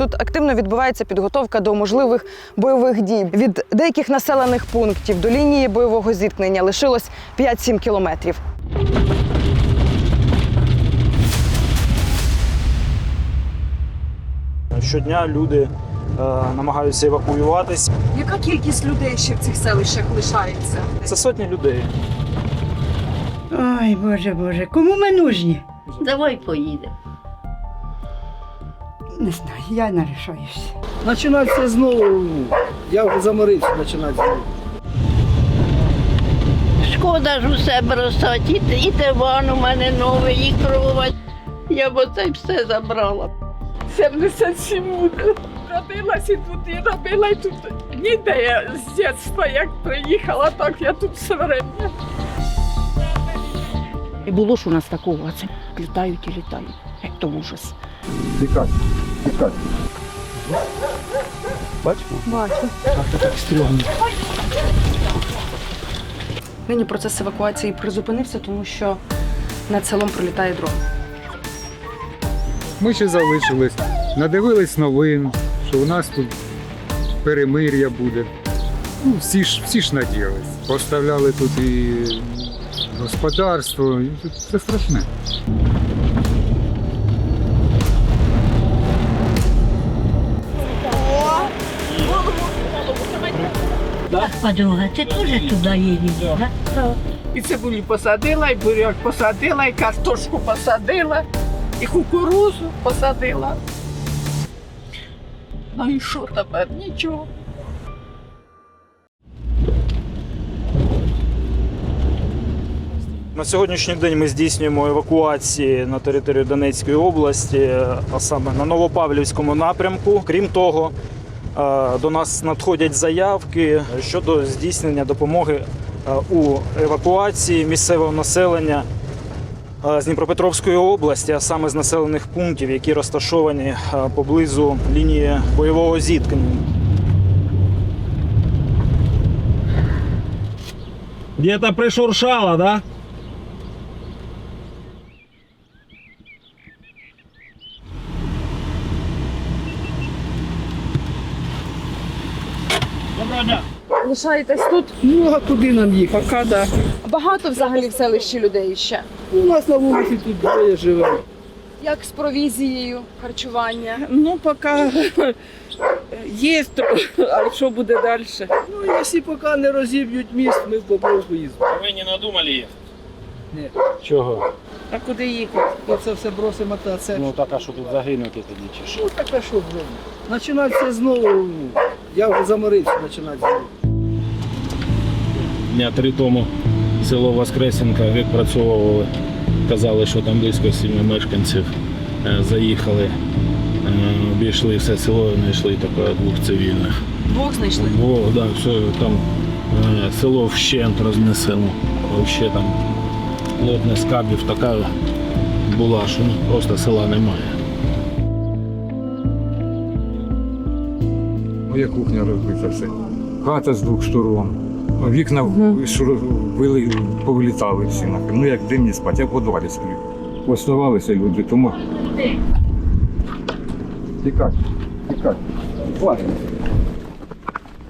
Тут активно відбувається підготовка до можливих бойових дій. Від деяких населених пунктів до лінії бойового зіткнення лишилось 5-7 кілометрів. Щодня люди е, намагаються евакуюватись. Яка кількість людей ще в цих селищах лишається? Це сотні людей. Ой, Боже, Боже, кому ми нужні? Давай поїдемо. Не знаю, я не рішаюся. Починати все знову. Я вже заморився починати знову. Шкода ж усе бросати. І, і диван у мене новий, і кровать. Я б оце все забрала. 77 буде. Родилась і тут, і робила, і тут. Ніде я з дитинства, як приїхала, так я тут все время. І було ж у нас такого, а це літають і літають. Як то ужас. Тікай, тікай. Нині процес евакуації призупинився, тому що над селом пролітає дрон. Ми ще залишились, надивились новин, що у нас тут перемир'я буде. Ну, всі ж, всі ж надіялись. Поставляли тут і господарство. і Це страшне. Подруга, ти теж туди їдеш, так? І цибулю посадила, і буряк посадила, і картошку посадила, і кукурузу посадила. Ну і що тепер? Нічого. На сьогоднішній день ми здійснюємо евакуації на територію Донецької області, а саме на Новопавлівському напрямку. Крім того, до нас надходять заявки щодо здійснення допомоги е, у евакуації місцевого населення е, з Дніпропетровської області, а саме з населених пунктів, які розташовані е, поблизу лінії бойового зіткнення. Где-то пришуршало, да? Лишаєтесь тут? Ну а куди нам їхати? Поки да. Багато взагалі в селищі людей ще. У нас на вулиці тут двоє живе. Як з провізією, харчування? Ну, поки є, а що буде далі? Ну, якщо поки не розіб'ють міст, ми в Бобровку їздимо. Ви не надумали ехать? Ні. Чого? А куди їхати? Це все бросимо, та це. Ну так, а що тут загинути тоді чи що? Ну так а що зробимо? Починати все знову. Я вже заморився починати знову. Дня три тому село Воскресенка відпрацьовували. Казали, що там близько сіми мешканців Е, заїхали, е, обійшли все село і знайшли двох цивільних. Двох знайшли. Бо да, все, там е, село вщент рознесено. Взагалі там плотність скабів така була, що ну, просто села немає. Моя кухня розбита все. Хата з двох сторон. Вікна вили, повилітали всі. Ну як димні спати, я в подвалі сплю. Оставалися люди, тому. Тікай, тікай. Ладно.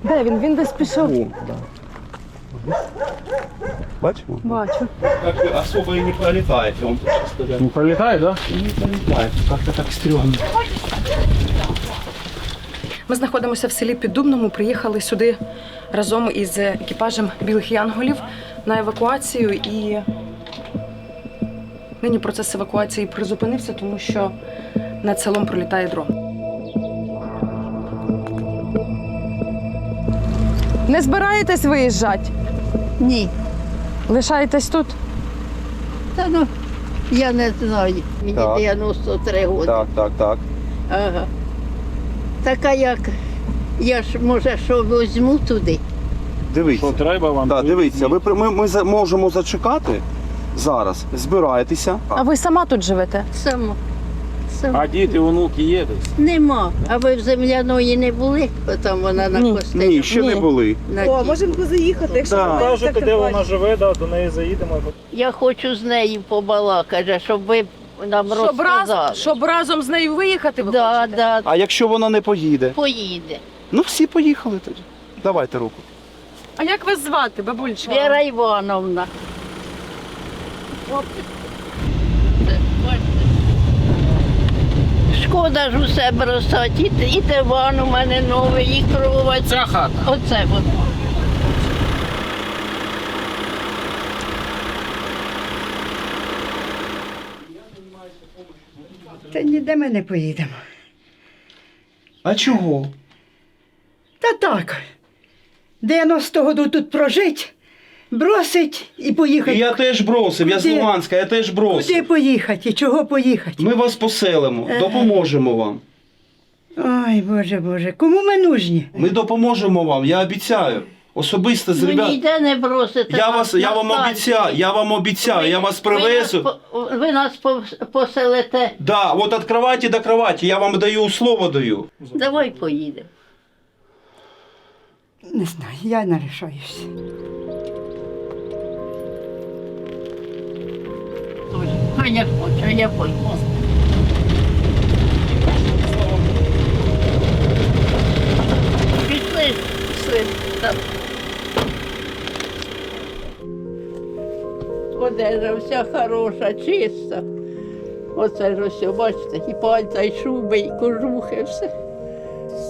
Де він? Він десь пішов. Бачимо? Бачу. Особо і не пролітаєте, он тут стоять. Не пролітає, так? Да? Не пролітає, як-то так стрьомно. Ми знаходимося в селі Піддубному. Приїхали сюди разом із екіпажем білих янголів на евакуацію. І нині процес евакуації призупинився, тому що над селом пролітає дрон. Не збираєтесь виїжджати? Ні. Лишаєтесь тут? Та ну, я не знаю. Мені Так. 93 роки. Так, так, так. Ага. Така як. Я ж може що візьму туди. Дивіться. Що треба вам? Да, дивіться, ви, при- ми, ми за- можемо зачекати зараз. Збираєтеся. А ви сама тут живете? Само. Само. А діти, онуки є десь? Нема. А ви в земляної не були? Там вона на Ні. костелі. Ні, ще не були. На О, тій. можемо заїхати, якщо Да. ви Кажете, де вона живе, да, до неї заїдемо. Я хочу з нею побалакати, щоб ви нам Щоб, розказали. раз, щоб разом з нею виїхати, ви Да, хочете? да, А якщо вона не поїде? поїде. Ну всі поїхали тоді. Давайте руку. А як вас звати, бабулечка? Віра Івановна. Бачите. Шкода ж усе бросати. І, і диван у мене новий, і кровать. Ця хата. Оце от. Та ніде ми не поїдемо. А чого? Та так. 90 году тут прожить, бросить і поїхати. Я теж бросив, я з Куди? Луганська, я теж Куди бросив. поїхати і чого поїхати? Ми вас поселимо, допоможемо вам. Ой, Боже, Боже, кому ми нужні? Ми допоможемо вам, я обіцяю. Особисто з Ви ребят. ніде не бросите. Я нас вас, я на вам обіцяю, я вам обіцяю, я вас Ви нас привезу. по- Ви нас пос- поселите. Да, от від кроваті до кроваті, я вам даю слово даю. Давай поїдемо. Не знаю, я не рішаюся. А я хочу, а я пойму. Пішли, пішли. Там. Одежа вся хороша, чиста. Оце ж все, бачите, і пальця, і шуби, і кожухи, все.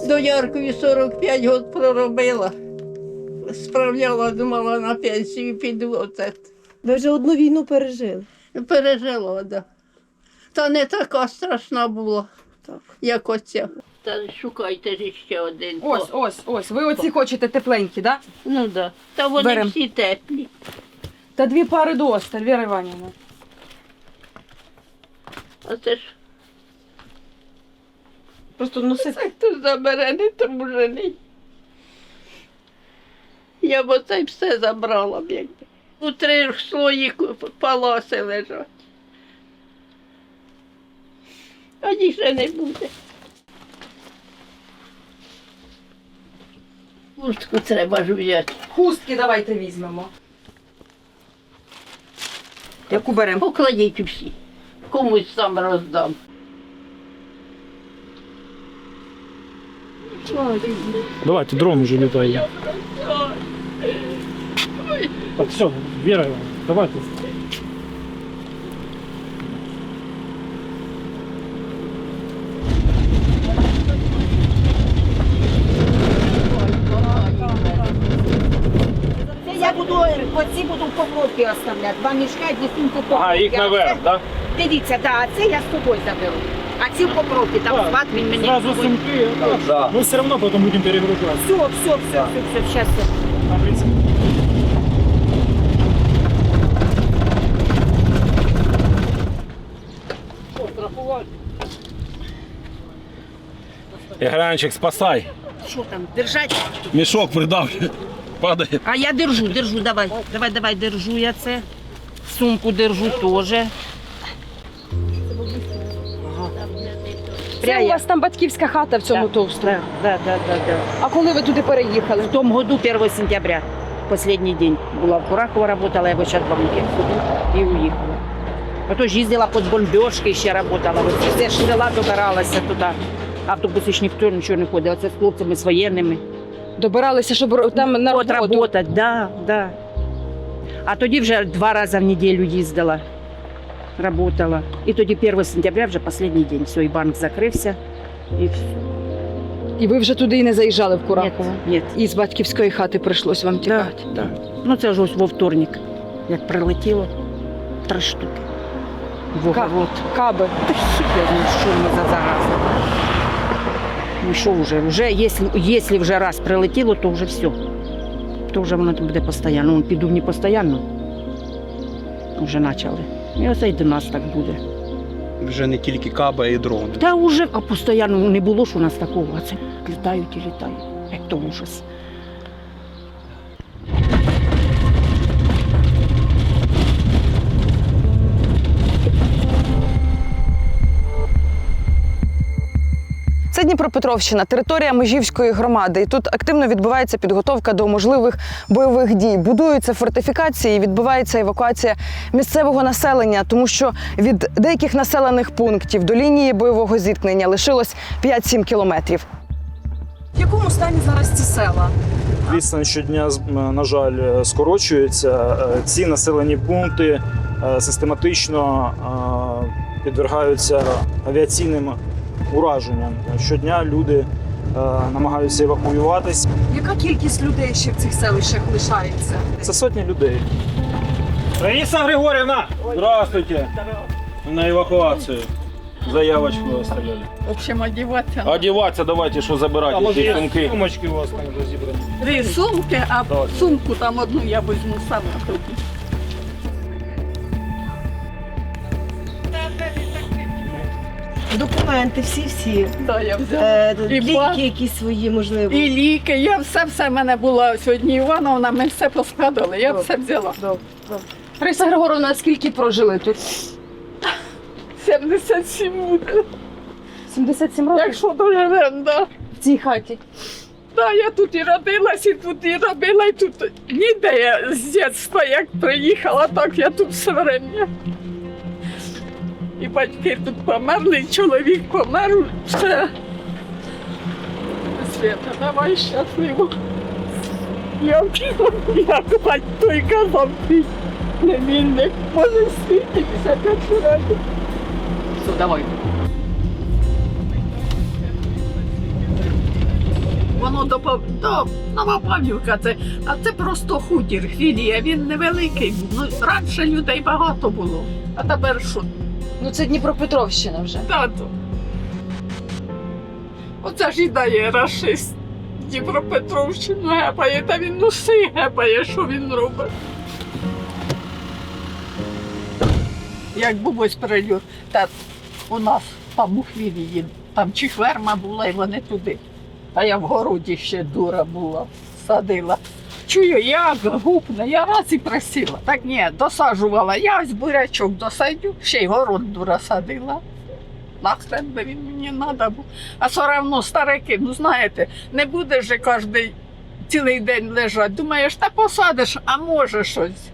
До Яркові 45 років проробила. Справляла, думала, на пенсію піду. Оце. Ви вже одну війну пережили. Пережила, да. Та не така страшна була, Так. як оця. Та шукайте ж ще один. Ось, ось, ось. Ви оці хочете тепленькі, да? Ну да. Та вони Берем. всі теплі. Та дві пари досталь, Віра Іванівна. А це ж Просто носити. хто забере, не тому жени. Я б оце все забрала б якби. У три слої паласи лежать. А ще не буде. Хустку треба ж взяти. Хустки давайте візьмемо. Яку беремо? Покладіть усі. Комусь сам роздам. Давайте, дрон уже літає. Так, все, Віра, давайте. Я буду, оці буду покупки оставляти. Два мішка, дві сумки А, їх наверх, так? Дивіться, да, а це я з собою заберу. А ці в покровки, там Так, сват він мені. Сразу сумки, Да. мы все равно потом будем перегружать. Все, все, все, все, все, сейчас. А, в принципе. Ігранчик, спасай. Що там, держать? Мішок придавлю. Падає. А я держу, держу, давай. Давай, давай, держу я це. Сумку держу теж. Це у вас там батьківська хата в цьому товстрому. Да, да, да, да. А коли ви туди переїхали? В том году, 1 сентября, последний день. Была в Курахово работала, я вот сейчас в Бамуке и уехала. Потом ж ездила под бомбежкой, еще работала. Вот все ж села добиралася туда. Автобуси ж ніхто нічого не ходив. Це з хлопцями, з воєнними. Добиралися, щоб там на От роботу. работать, да, да. А тоді вже два рази в неділю їздила, работала. І тоді 1 сентября вже останній день. Все, і банк закрився. І все. І ви вже туди і не заїжджали в Курахово? Ні, І з батьківської хати прийшлось вам Да, тікати. да. Ну це ж ось во вторник, як прилетіло, три штуки. В Ка- огород. Каби. Та хіп я знаю, що ми за зараза. Ну що вже, вже якщо, якщо вже раз прилетіло, то вже все. То вже воно буде постійно. Ну, піду не постійно. Вже почали. І оце й до нас так буде. Вже не тільки каба і дрони. Та вже а постійно не було ж у нас такого. А це літають і літають. Як то ужас. Дніпропетровщина, територія Межівської громади. І тут активно відбувається підготовка до можливих бойових дій. Будуються фортифікації, відбувається евакуація місцевого населення, тому що від деяких населених пунктів до лінії бойового зіткнення лишилось 5-7 кілометрів. В якому стані зараз ці села? Відстань щодня, на жаль, е, скорочується. Е, Ці населені пункти е, систематично підвергаються авіаційним ураженням. Щодня люди е, намагаються евакуюватись. Яка кількість людей ще в цих селищах лишається? Це сотні людей. Раїса Григорівна! Здравствуйте! На евакуацію. Заявочку оставляли. В общем, одіватися. Одіватися, давайте, що забирати ці сумки. Сумочки у вас там вже зібрані. Дві сумки, а сумку там одну я візьму сама Документи всі-всі. Да, я взяла. Е, І ліки ба- якісь свої, можливо. І ліки, я все, все в мене була сьогодні Івановна, ми все поскладали, я все взяла. Раїса Григоровна, скільки прожили тут? 77 буде. 77 років Якщо доживемо, да. в цій хаті. Да, я тут і родилась, і тут і робила, і тут ніде я з дитинства, як приїхала, так я тут все время. І батьки тут померли, і чоловік помер, все. Свята, давай щасливо. Я як бать той казав, ти невільник, може в світі 55 років. Все, давай. Воно до, до Новопавлівка, це, а це просто хутір, філія, він невеликий. Ну, раніше людей багато було, а тепер що? Ну це Дніпропетровщина вже. Тато. Оце ж і дає рашист. Дніпропетровщину гепає, та він носи гепає, що він робить. Як був ось прильот, та у нас там у хвілії, там чи ферма була, і вони туди. А я в городі ще дура була, садила. Чую, як гупне, я раз і просила. Так ні, досаджувала. Я ось бурячок досадю, ще й город дура садила. Нахрен би він мені треба був. А все одно старики, ну знаєте, не буде же кожен цілий день лежати. Думаєш, та посадиш, а може щось.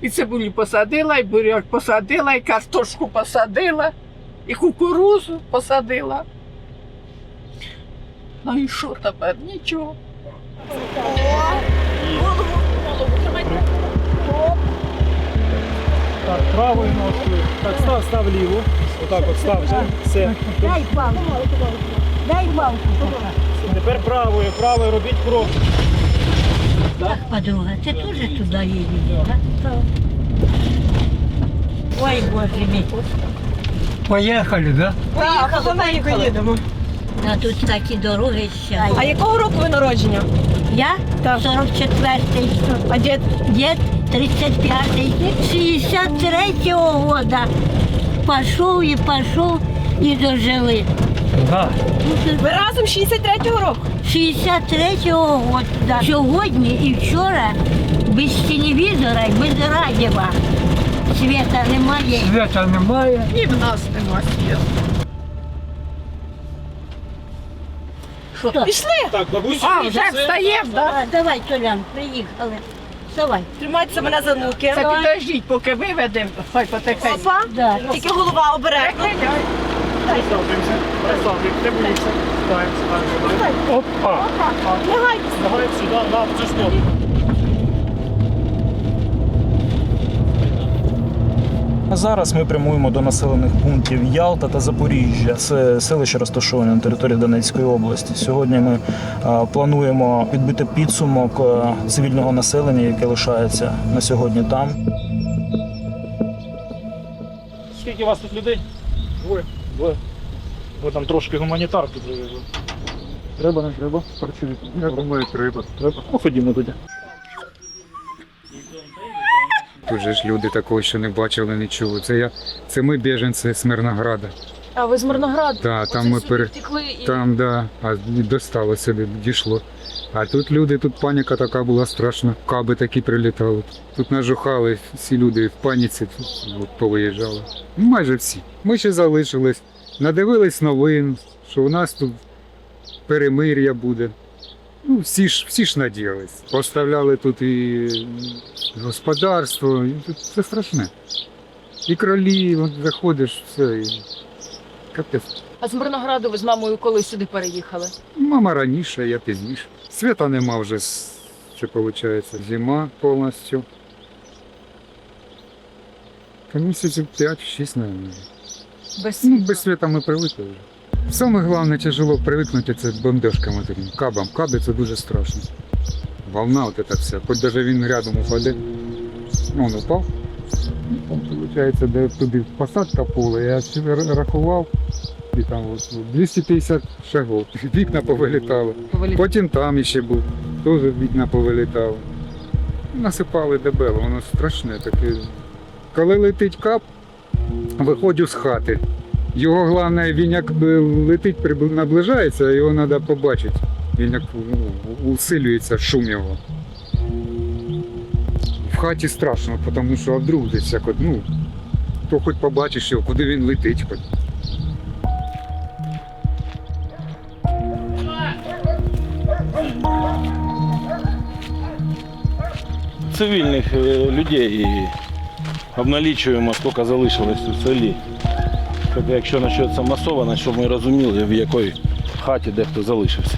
І цибулю посадила, і буряк посадила, і картошку посадила, і кукурузу посадила. Ну і що тепер? Нічого. Так, правою ножкою. Так, став, став ліву. Отак от став. вже. Все. Дай палку. Дай палку. Тепер правою, правою робіть крок. Подруга, ти теж туди їдеш, так? Ой, Боже мій. Поїхали, да? Неї їдемо. А тут такі дороги ще. А якого року ви народження? Я? 44-й. А дід? Дід 35-й. 63-го года. Пішов і пішов і дожили. Да. Ви разом 63-го року? 63-го року. Да. Сьогодні і вчора без телевізора і без радіо. Світа немає. Свята немає. І в нас нема світу. Що? Пішли? Так, бабусю, А, вже встаємо, так? А, давай, Толян, приїхали. Давай. Тримайтеся мене за руки. Це підождіть, поки виведемо, хай потихеньку. Опа. Да. Тільки голова обережно. Присаджуємося. Присаджуємося. Не боїться. Ставимо, ставимо. Опа. Давай сюди, на цю Зараз ми прямуємо до населених пунктів Ялта та Запоріжжя. Це селище розташовані на території Донецької області. Сьогодні ми плануємо підбити підсумок цивільного населення, яке лишається на сьогодні там. Скільки у вас тут людей? Двоє. Двоє. Ви там трошки гуманітарки привезли. Треба, не треба? Працюють. Я думаю, треба. Треба. Ну, ходімо тоді. Тут же ж люди такого ще не бачили, не чули. Це я, це ми біженці з Мирнограда. А ви з Мирнограду? Да, там ми пере... втекли і Там, да, а достало сюди, дійшло. А тут люди, тут паніка така була страшна. Каби такі прилітали. Тут нажухали, всі люди в паніці от, повиїжджали. Ну, майже всі. Ми ще залишились. Надивились новин, що у нас тут перемир'я буде. Ну, всі ж, всі ж надіялись. Поставляли тут і господарство, і тут це страшне. І кролі, от заходиш, все, і капець. А з Мирнограду ви з мамою коли сюди переїхали? Мама раніше, я пізніше. Свята нема вже, це виходить, зима повністю. Та місяців 5-6, мабуть. Без Ну, без світа ми привикли вже. Саме головне тяжело привикнути це бомбежками таким, кабам. Каби це дуже страшно. Волна от це все. Хоч навіть він рядом упаде. Ну, він упав. Виходить, де туди посадка пола, я ще рахував. І там от, ну, 250 шагов. Вікна повилітали. Потім там ще був, теж вікна повилітали. Насипали дебело, воно страшне таке. Коли летить кап, виходжу з хати. Його головне, він як летить, наближається, його треба побачити. Він як усилюється шум його. В хаті страшно, тому що а вдруг десь як ну, то хоч побачиш його, куди він летить хоч. Цивільних е, людей обналічуємо, скільки залишилось у селі. Тобто, якщо почнеться масово, щоб ми розуміли, в якій хаті дехто залишився.